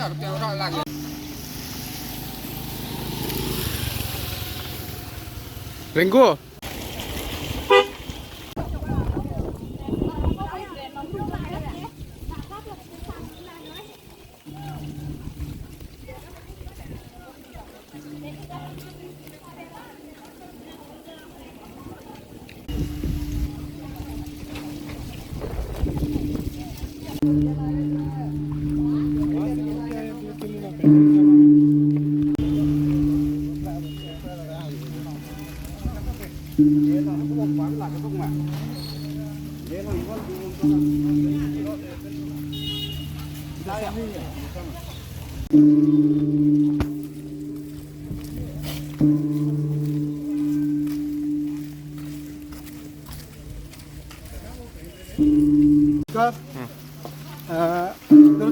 giờ tiêu.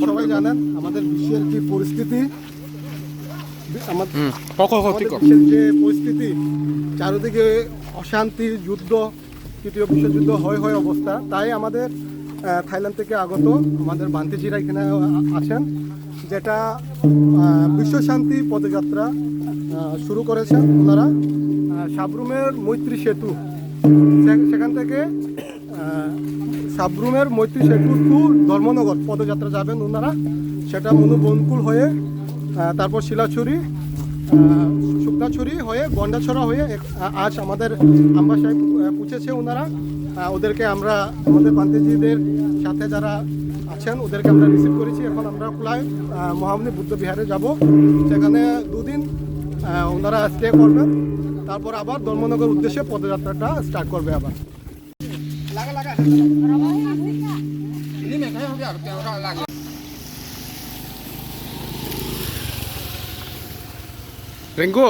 সবাই জানেন আমাদের বিশ্বের কি পরিস্থিতি আমাদের বিশ্বের যে পরিস্থিতি চারিদিকে অশান্তি যুদ্ধ তৃতীয় বিশ্বযুদ্ধ হয় হয় অবস্থা। তাই আমাদের থাইল্যান্ড থেকে আগত আমাদের বান্তিজিরা এখানে আছেন যেটা আহ, বিশ্ব শান্তি পদযাত্রা শুরু করেছেন ওনারা। সাবরুমের মৈত্রী সেতু। সেখান থেকে সাবরুমের মৈত্রী সেতু টু ধর্মনগর পদযাত্রা যাবেন ওনারা। সেটা মনু বনকুল হয়ে তারপর শিলাছড়ি শুকনাছড়ি হয়ে গন্ডাছড়া হয়ে আজ আমাদের আম্বাসায় পুছেছে ওনারা। ওদেরকে আমরা আমাদের পান্তিজিদের সাথে যারা আছেন ওদেরকে আমরা রিসিভ করেছি। এখন আমরা প্রায় মহামনি বুদ্ধ বিহারে যাব। সেখানে দুদিন ওনারা স্টে করবেন। তারপর আবার ধর্মনগর উদ্দেশ্যে পদযাত্রাটা স্টার্ট করবে আবার। Laga laga. Ring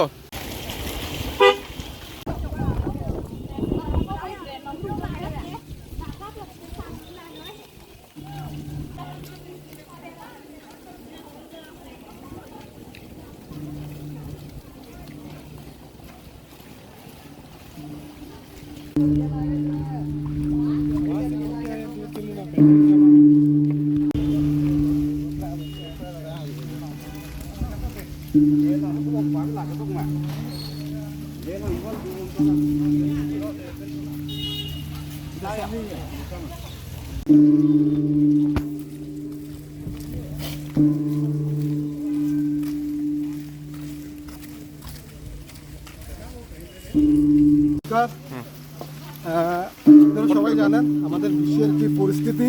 সবাই জানেন আমাদের বিশ্বের কি পরিস্থিতি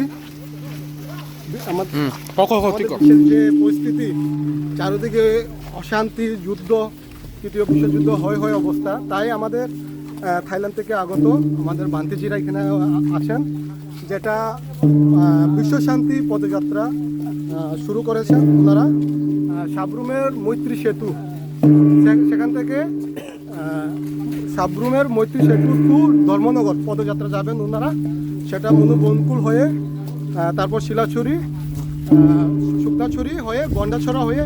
আমাদের যে পরিস্থিতি চারিদিকে অশান্তি যুদ্ধ তৃতীয় বিশ্বযুদ্ধ হয় হয় অবস্থা। তাই আমাদের থাইল্যান্ড থেকে আগত আমাদের বান্তিজিরা এখানে আছেন যেটা আহ, বিশ্ব শান্তি পদযাত্রা শুরু করেছেন ওনারা। সাবরুমের মৈত্রী সেতু। সেখান থেকে সাবরুমের মৈত্রী সেতু টু ধর্মনগর পদযাত্রা যাবেন ওনারা। সেটা মনোবনকুল হয়ে তারপর শিলাছড়ি শুকনাছড়ি হয়ে গন্ডাছড়া হয়ে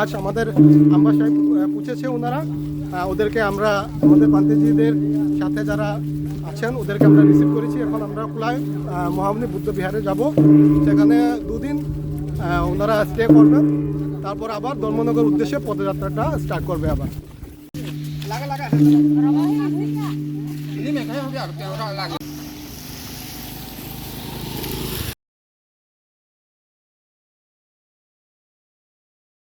আজ আমাদের আম্বাসায় পুছেছে ওনারা ওদেরকে আমরা আমাদের পান্তিজিদের সাথে যারা আছেন ওদেরকে আমরা রিসিভ করেছি। এখন আমরা প্রায় মহামনি বুদ্ধ বিহারে যাব। সেখানে দুদিন ওনারা স্টে করবেন। তারপর আবার ধর্মনগর উদ্দেশ্যে পদযাত্রাটা স্টার্ট করবে আবার। Laga laga.